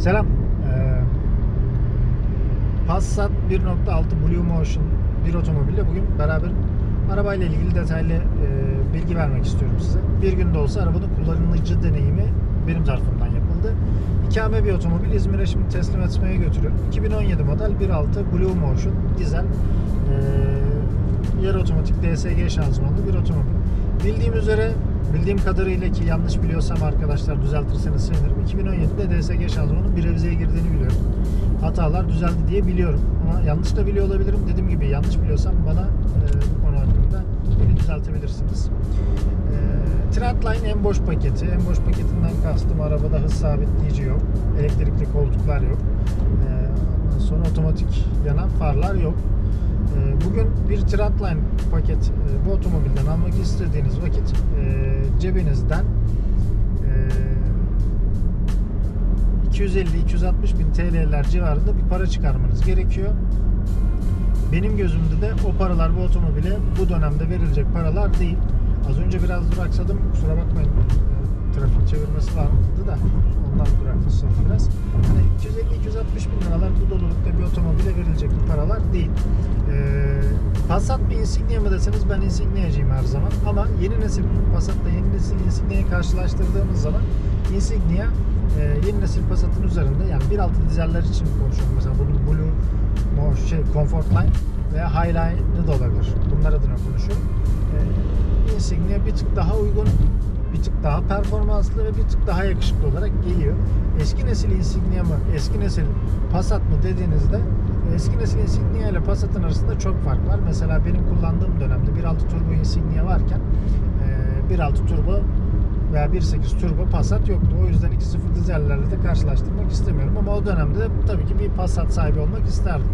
Selam. Ee, Passat 1.6 Blue Motion bir otomobille bugün beraber arabayla ilgili detaylı e, bilgi vermek istiyorum size. Bir günde olsa arabanın kullanıcı deneyimi benim tarafımdan yapıldı. İkame bir otomobil İzmir'e şimdi teslim etmeye götürüyorum. 2017 model 1.6 Blue Motion dizel e, yarı otomatik DSG şanzımanlı bir otomobil. Bildiğim üzere bildiğim kadarıyla ki yanlış biliyorsam arkadaşlar düzeltirseniz sevinirim. 2017'de DSG şanzımanın bir revizeye girdiğini biliyorum. Hatalar düzeldi diye biliyorum. Ama yanlış da biliyor olabilirim. Dediğim gibi yanlış biliyorsam bana e, bu konu hakkında beni düzeltebilirsiniz. E, Trendline en boş paketi. En boş paketinden kastım arabada hız sabitleyici yok. Elektrikli koltuklar yok. E, sonra otomatik yanan farlar yok. E, Bugün bir Trendline paket e, bu otomobilden almak istediğiniz vakit e, cebinizden e, 250-260 bin TL'ler civarında bir para çıkarmanız gerekiyor. Benim gözümde de o paralar bu otomobile bu dönemde verilecek paralar değil. Az önce biraz duraksadım. Kusura bakmayın. E, Trafik çevirmesi vardı da ondan duraksadım biraz. Hani 250-260 bin Passat bir Insignia mı deseniz ben Insignia'cıyım her zaman. Ama yeni nesil Passat'la yeni nesil Insignia'yı karşılaştırdığımız zaman Insignia e, yeni nesil Passat'ın üzerinde yani 1.6 dizeller için konuşuyorum. Mesela bunun Blue Mo şey Comfort Line veya Highline'ı da olabilir. Bunlar adına konuşuyorum. Ee, Insignia bir tık daha uygun bir tık daha performanslı ve bir tık daha yakışıklı olarak geliyor. Eski nesil Insignia mı, eski nesil Passat mı dediğinizde eski nesil Insignia ile Passat'ın arasında çok fark var. Mesela benim kullandığım dönemde 1.6 turbo Insignia varken e, 1.6 turbo veya 1.8 turbo Passat yoktu. O yüzden 2.0 dizellerle de karşılaştırmak istemiyorum. Ama o dönemde de tabii ki bir Passat sahibi olmak isterdim.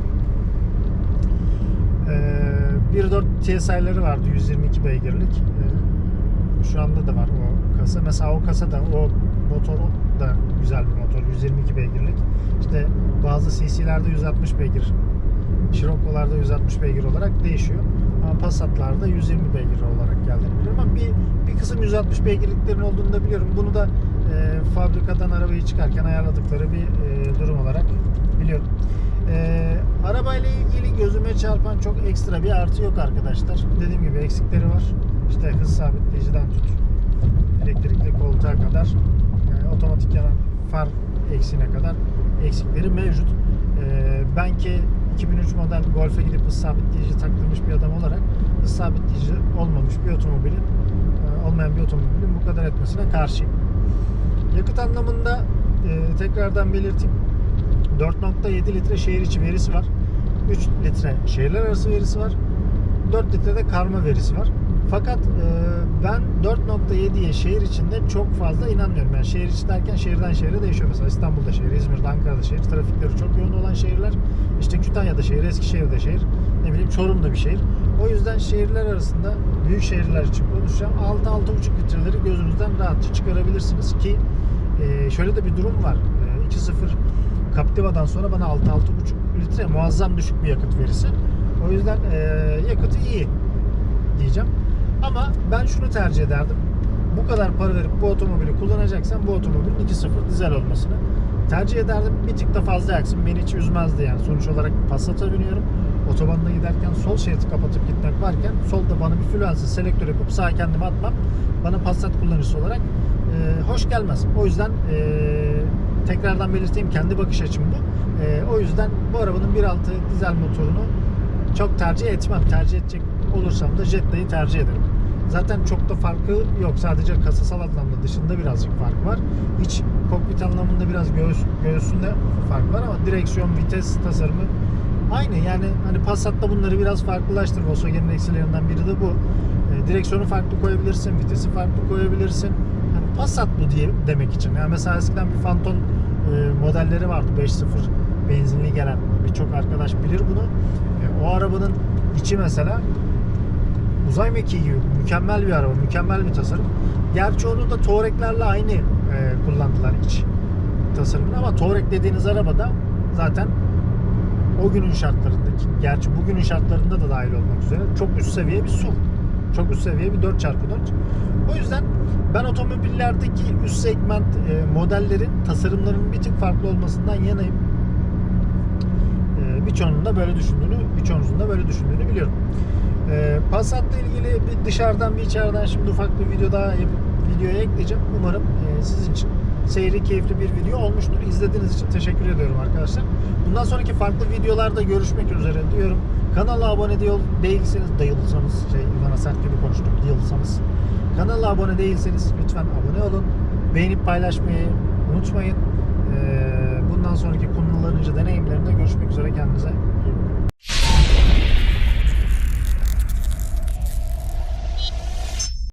Ee, 1.4 TSI'leri vardı 122 beygirlik. Ee, şu anda da var o kasa. Mesela o kasa da o motor da güzel bir motor. 122 beygirlik. İşte bazı CC'lerde 160 beygir. Scirocco'larda 160 beygir olarak değişiyor. Ama Passat'larda 120 beygir olarak geldiğini biliyorum. Ama bir, bir kısım 160 beygirliklerin olduğunu da biliyorum. Bunu da e, fabrikadan arabayı çıkarken ayarladıkları bir e, durum olarak biliyorum. E, arabayla ilgili gözüme çarpan çok ekstra bir artı yok arkadaşlar. Dediğim gibi eksikleri var. İşte hız sabitleyiciden tut elektrikli koltuğa kadar e, otomatik yanan far eksiğine kadar eksikleri mevcut. E, ben ki 2003 model Golf'e gidip hız sabitleyici taktırmış bir adam olarak hız olmamış bir otomobilin e, olmayan bir otomobilin bu kadar etmesine karşıyım. Yakıt anlamında e, tekrardan belirteyim. 4.7 litre şehir içi verisi var. 3 litre şehirler arası verisi var. 4 litre de karma verisi var. Fakat e, ben 4.7'ye şehir içinde çok fazla inanmıyorum. Yani şehir içi derken şehirden şehire değişiyor. Mesela İstanbul'da şehir, İzmir'de, Ankara'da şehir. Trafikleri çok yoğun olan şehirler. İşte Kütahya'da şehir, Eskişehir'de şehir. Ne bileyim Çorum'da bir şehir. O yüzden şehirler arasında büyük şehirler için konuşacağım. 6-6.5 litreleri gözünüzden rahatça çıkarabilirsiniz ki e, şöyle de bir durum var. E, 2.0 Captiva'dan sonra bana 6-6.5 litre muazzam düşük bir yakıt verisi. O yüzden e, yakıtı iyi diyeceğim. Ama ben şunu tercih ederdim. Bu kadar para verip bu otomobili kullanacaksam bu otomobilin 2.0 dizel olmasını tercih ederdim. Bir tık da fazla yaksın. Beni hiç üzmezdi yani. Sonuç olarak Passat'a biniyorum. Otobanda giderken sol şeridi kapatıp gitmek varken solda bana bir fluansı selektör yapıp sağa kendimi atmam bana Passat kullanıcısı olarak e, hoş gelmez. O yüzden e, tekrardan belirteyim kendi bakış açım bu. E, o yüzden bu arabanın 1.6 dizel motorunu çok tercih etmem. Tercih edecek olursam da Jetta'yı tercih ederim. Zaten çok da farkı yok. Sadece kasasal anlamda dışında birazcık fark var. İç kokpit anlamında biraz göğüs, göğsünde fark var ama direksiyon, vites tasarımı aynı. Yani hani Passat'ta bunları biraz farklılaştır. Volkswagen'in eksilerinden biri de bu. E, direksiyonu farklı koyabilirsin, vitesi farklı koyabilirsin. Hani Passat bu diye demek için. Yani mesela eskiden bir Phantom e, modelleri vardı 5.0 benzinli gelen birçok arkadaş bilir bunu. E, o arabanın içi mesela uzay mekiği gibi mükemmel bir araba, mükemmel bir tasarım. Gerçi onu da Touareg'lerle aynı e, kullandılar iç tasarımını ama Touareg dediğiniz arabada zaten o günün şartlarındaki, gerçi bugünün şartlarında da dahil olmak üzere çok üst seviye bir SUV. çok üst seviye bir 4x4. O yüzden ben otomobillerdeki üst segment e, modellerin tasarımlarının bir tık farklı olmasından yanayım. E, birçoğunun da böyle düşündüğünü, birçoğunuzun da böyle düşündüğünü biliyorum. E, Passat'la ilgili bir dışarıdan bir içeriden şimdi ufak bir video daha yapıp videoya ekleyeceğim. Umarım e, sizin için seyri keyifli bir video olmuştur. İzlediğiniz için teşekkür ediyorum arkadaşlar. Bundan sonraki farklı videolarda görüşmek üzere diyorum. Kanala abone değil, değilseniz, değilseniz, şey bana sert gibi konuştum, değilseniz. Kanala abone değilseniz lütfen abone olun. Beğenip paylaşmayı unutmayın. Ee, bundan sonraki konularınca deneyimlerinde görüşmek üzere. Kendinize.